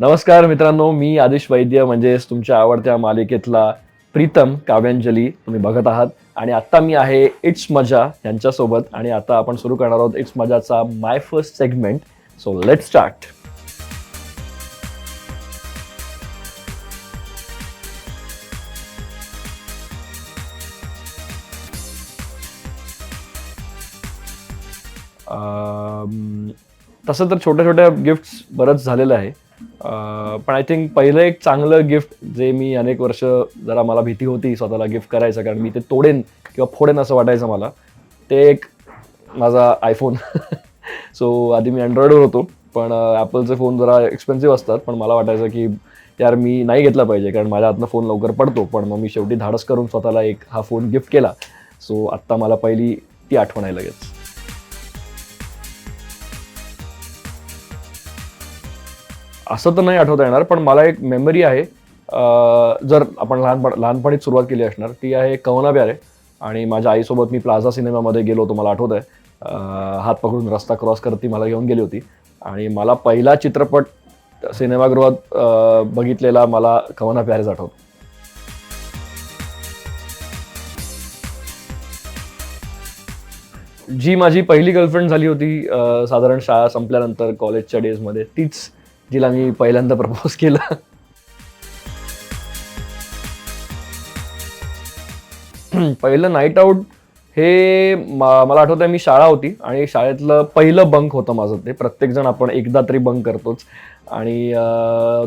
नमस्कार मित्रांनो मी आदिश वैद्य म्हणजेच तुमच्या आवडत्या मालिकेतला प्रीतम काव्यांजली. तुम्ही बघत आहात. आणि आता मी आहे इट्स मजा यांच्यासोबत. आणि आता आपण सुरू करणार आहोत it's मजाचा my first segment. So let start तसं तर छोट्या छोट्या गिफ्ट्स बरंच झालेलं आहे. पण आय थिंक पहिलं एक चांगलं गिफ्ट जे मी अनेक वर्ष जरा मला भीती होती स्वतःला गिफ्ट करायचं कारण मी ते तोडेन किंवा फोडेन असं वाटायचं मला. ते एक माझा आयफोन सो आधी मी अँड्रॉइडवर होतो पण ॲपलचे फोन जरा एक्सपेन्सिव्ह असतात पण मला वाटायचं की यार मी नाही घेतला पाहिजे कारण माझ्या हातनं फोन लवकर पडतो पण मग मी शेवटी धाडस करून स्वतःला एक हा फोन गिफ्ट केला. सो आत्ता मला पहिली ती आठवण आहे लगेच. असं तर नाही आठवता येणार पण मला एक मेमरी आहे. जर आपण लहानपण लहानपणीच सुरुवात केली असणार ती आहे कवना प्यारे. आणि माझ्या आईसोबत मी प्लाझा सिनेमामध्ये गेलो होतो मला आठवत आहे हात पकडून रस्ता क्रॉस करत ती मला घेऊन गेली होती. आणि मला पहिला चित्रपट सिनेमागृहात बघितलेला मला कवना प्यारेच आठवतो. जी माझी पहिली गर्लफ्रेंड झाली होती साधारण शाळा संपल्यानंतर कॉलेजच्या डेजमध्ये तीच जिला मी पहिल्यांदा प्रपोज केलं. पहिलं नाईट आऊट हे मला आठवतं मी शाळा होती आणि शाळेतलं पहिलं बंक होतं माझं ते. प्रत्येकजण आपण एकदा तरी बंक करतोच. आणि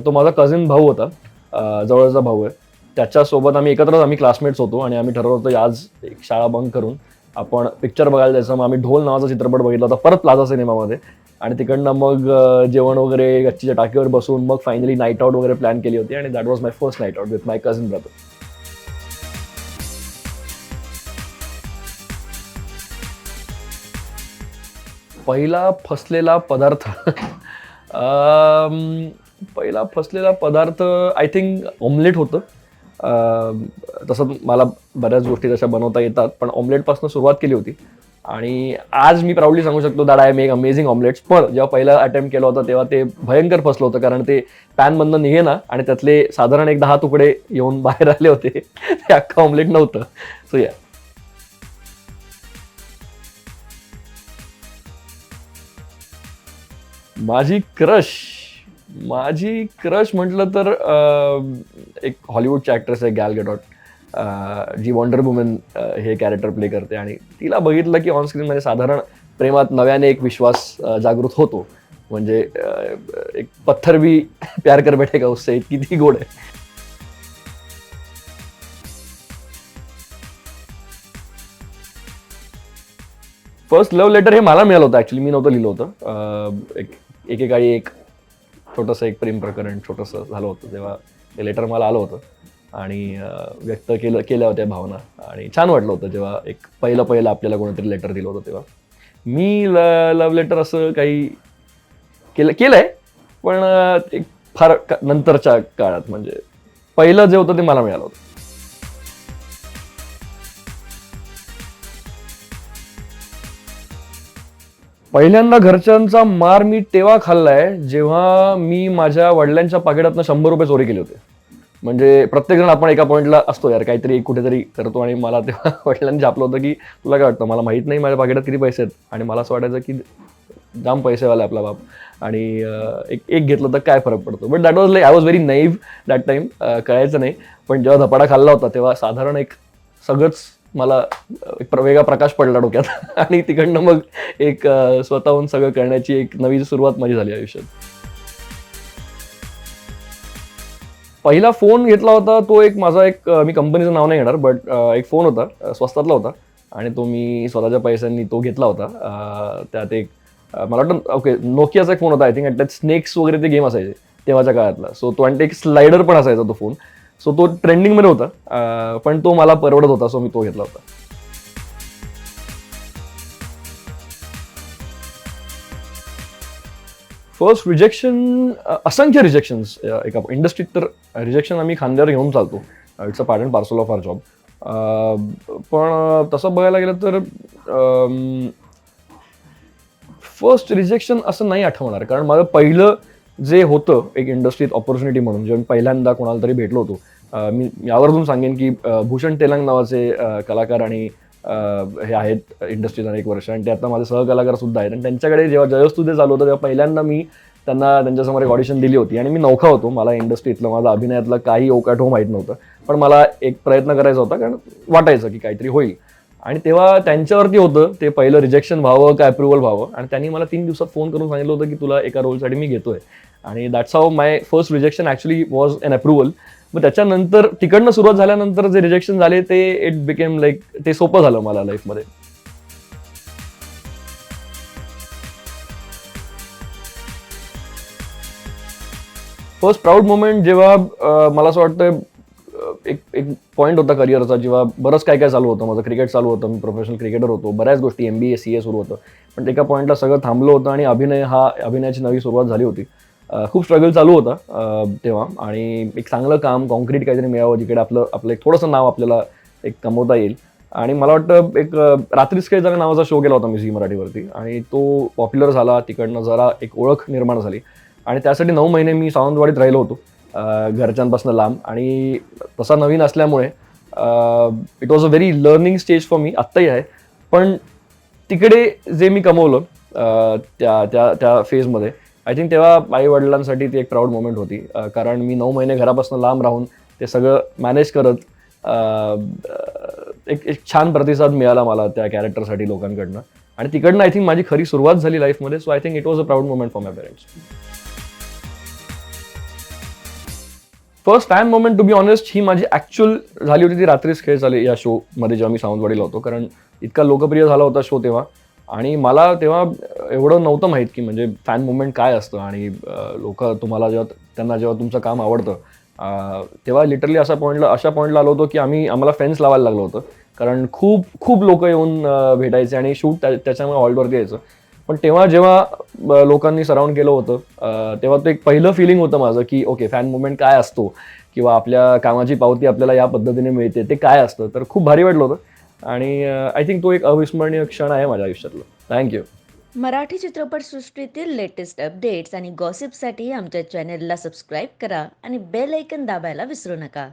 तो माझा कझिन भाऊ होता जवळचा भाऊ आहे. त्याच्यासोबत आम्ही एकत्रच आम्ही क्लासमेट्स होतो आणि आम्ही ठरवलं होतं आज एक शाळा बंक करून आपण पिक्चर बघायला जायचं. मग आम्ही ढोल नावाचा चित्रपट बघितला होता परत प्लाझा सिनेमामध्ये आणि तिकडनं मग जेवण वगैरे गच्चीच्या टाकीवर बसून मग फायनली नाईट आउट वगैरे प्लॅन केली होती आणि that was my first night out with my cousin brother पहिला फसलेला पदार्थ पहिला फसलेला पदार्थ आय थिंक ऑमलेट होतं. तसं मला बऱ्याच गोष्टी तशा बनवता येतात पण ऑमलेटपासून सुरुवात केली होती. आणि आज मी प्राऊडली सांगू शकतो that I make amazing omelettes पण जेव्हा पहिला अटेम्प्ट केला होता तेव्हा ते भयंकर फसलं होतं कारण ते पॅनमधनं निघे ना आणि त्यातले साधारण एक दहा तुकडे येऊन बाहेर आले होते. ते अख्खं ऑमलेट नव्हतं. सो या माझी क्रश माझी क्रश म्हटलं तर एक हॉलिवूडची ॲक्ट्रेस आहे गॅल गेडॉट जी वॉन्डर वुमेन हे कॅरेक्टर प्ले करते. आणि तिला बघितलं की ऑनस्क्रीन म्हणजे साधारण प्रेमात नव्याने एक विश्वास जागृत होतो. म्हणजे एक पत्थर भी प्यार कर बैठेगा उससे इतकी ती गोड आहे. फर्स्ट लव्ह लेटर हे मला मिळालं होतं ॲक्च्युली मी नव्हतं लिहिलं होतं. एक एकेकाळी एक छोटंसं एक प्रेम प्रकरण छोटंसं झालं होतं तेव्हा ते लेटर मला आलं होतं. आणि व्यक्त केलं केल्या होत्या भावना. आणि छान वाटलं होतं जेव्हा एक पहिलं पहिलं आपल्याला कोणीतरी लेटर दिलं होतं तेव्हा. मी ल लव्ह लेटर असं काही केलं केलं आहे पण एक फार नंतरच्या काळात म्हणजे पहिलं जे होतं ते मला मिळालं होतं. पहिल्यांदा घरच्यांचा मार मी तेव्हा खाल्लाय जेव्हा मी माझ्या वडिलांच्या पाकिटातनं शंभर रुपये चोरी केले होते. म्हणजे प्रत्येकजण आपण एका पॉईंटला असतो यार काहीतरी कुठेतरी करतो आणि मला तेव्हा वडिलांनी झापलं होतं की तुला काय वाटतं? मला माहीत नाही माझ्या पाकिटात किती पैसे आहेत? आणि मला असं वाटायचं की जाम पैसेवाला आपला बाप. आणि एक एक घेतलं तर काय फरक पडतो? But that was like I was very naive that time कळायचं नाही. पण जेव्हा धपाडा खाल्ला होता तेव्हा साधारण एक सगळंच मला एक प्र- वेगळा प्रकाश पडला डोक्यात. आणि तिकडनं मग एक स्वतःहून सगळं करण्याची एक नवी सुरुवात माझी झाली आयुष्यात. पहिला फोन घेतला होता तो एक माझा एक मी कंपनीचं नाव नाही घेणार बट एक फोन होता स्वस्तातला होता. आणि तो मी स्वतःच्या पैशांनी तो घेतला होता. त्यात एक मला वाटतं ओके नोकियाचा एक फोन होता आय थिंक त्यात स्नेक्स वगैरे ते गेम असायचे तेव्हाच्या काळातला. सो तो आणि ते एक स्लायडर पण असायचा तो फोन. सो तो ट्रेंडिंगमध्ये होता पण तो मला परवडत होता सो मी तो घेतला होता. फर्स्ट रिजेक्शन असंख्य रिजेक्शन्स एका इंडस्ट्रीत तर रिजेक्शन आम्ही खांद्यावर घेऊन चालतो. Uh, it's uh, a part and parcel of our job पण तसं बघायला गेलं तर um, फर्स्ट रिजेक्शन असं नाही आठवणार. कारण माझं पहिलं जे होतं एक इंडस्ट्रीत ऑपॉर्च्युनिटी म्हणून जेव्हा मी पहिल्यांदा कोणाला तरी भेटलो होतो मी यावरून सांगेन की भूषण तेलंग नावाचे कलाकार आणि हे आहेत इंडस्ट्रीत अनेक वर्ष. आणि ते आता माझे सहकलाकार सुद्धा आहेत. आणि त्यांच्याकडे जेव्हा जयस्तुदे चालू होतं तेव्हा पहिल्यांदा मी त्यांना त्यांच्यासमोर एक ऑडिशन दिली होती. आणि मी नौखा होतो. मला इंडस्ट्रीतलं माझा अभिनयातलं काही ओकाठो हो माहीत नव्हतं. पण मला एक प्रयत्न करायचा होता कारण वाटायचं की काहीतरी होईल. आणि तेव्हा त्यांच्यावरती होतं. ते पहिलं रिजेक्शन व्हावं का अप्रुव्हल व्हावं? आणि त्यांनी मला तीन दिवसात फोन करून सांगितलं होतं की तुला एका रोलसाठी मी घेतोय. आणि that's how my first rejection actually was an approval मग त्याच्यानंतर तिकडनं सुरुवात झाल्यानंतर जे रिजेक्शन झाले ते इट बिकेम लाईक ते सोपं झालं मला लाईफमध्ये फर्स्ट प्राऊड मोमेंट जेव्हा मला असं वाटतं एक एक पॉईंट होता करिअरचा जेव्हा बरंच काय काय चालू होतं. माझं क्रिकेट चालू होतं मी प्रोफेशनल क्रिकेटर होतो बऱ्याच गोष्टी एम बी ए सी ए सुरू होतं. पण एका पॉईंटला सगळं थांबलं होतं आणि अभिनय हा अभिनयाची नवी सुरुवात झाली होती. खूप स्ट्रगल चालू होता तेव्हा. आणि एक चांगलं काम कॉन्क्रीट काहीतरी मिळावं जिकडे आपलं आपलं एक थोडंसं नाव आपल्याला एक कमवता येईल. आणि मला वाटतं एक रात्रीच काही जरा नावाचा शो केला होता मी झी मराठीवरती. आणि तो पॉप्युलर झाला तिकडनं जरा एक ओळख निर्माण झाली. आणि त्यासाठी नऊ महिने मी सावंतवाडीत राहिलो होतो घरच्यांपासून लांब. आणि तसा नवीन असल्यामुळे it was a very learning stage for me आत्ताही आहे. पण तिकडे जे मी कमवलं त्या त्या त्या फेजमध्ये आय थिंक तेव्हा आई वडिलांसाठी ती एक प्राऊड मोमेंट होती. कारण मी नऊ महिने घरापासून लांब राहून ते सगळं मॅनेज करत एक एक छान प्रतिसाद मिळाला मला त्या कॅरेक्टरसाठी लोकांकडनं. आणि तिकडनं आय थिंक माझी खरी सुरुवात झाली लाईफमध्ये so I think it was a proud moment for my parents first time moment to be honest ही माझी ॲक्च्युअल झाली होती ती रात्रीच खेळ झाली या शोमध्ये जेव्हा मी सावंतवाडीला होतो. कारण इतका लोकप्रिय झाला होता शो तेव्हा. आणि मला तेव्हा एवढं नव्हतं माहीत की म्हणजे फॅन मुवमेंट काय असतं आणि लोक तुम्हाला जेव्हा त्यांना जेव्हा तुमचं काम आवडतं तेव्हा लिटरली असा पॉईंटला अशा पॉईंटला आलो होतो की आम्ही आम्हाला फेन्स लावायला लागलो होतं. कारण खूप खूप लोक येऊन भेटायचे आणि शूट त्याच्यामुळे हॉलवरती यायचं. पण तेव्हा जेव्हा लोकांनी सराउंड केलं होतं तेव्हा ते एक पहिलं फिलिंग होतं माझं की ओके फॅन मुवमेंट काय असतो? किंवा आपल्या कामाची पावती आपल्याला या पद्धतीने मिळते ते काय असतं? तर खूप भारी वाटलं होतं. आणि आय थिंक तो एक अविस्मरणीय क्षण आहे माझ्या आयुष्यातला. थँक्यू मराठी चित्रपटसृष्टीतील लेटेस्ट अपडेट्स आणि गॉसिपसाठी आमच्या चॅनेलला सबस्क्राईब करा आणि बेल ऐकन दाबायला विसरू नका.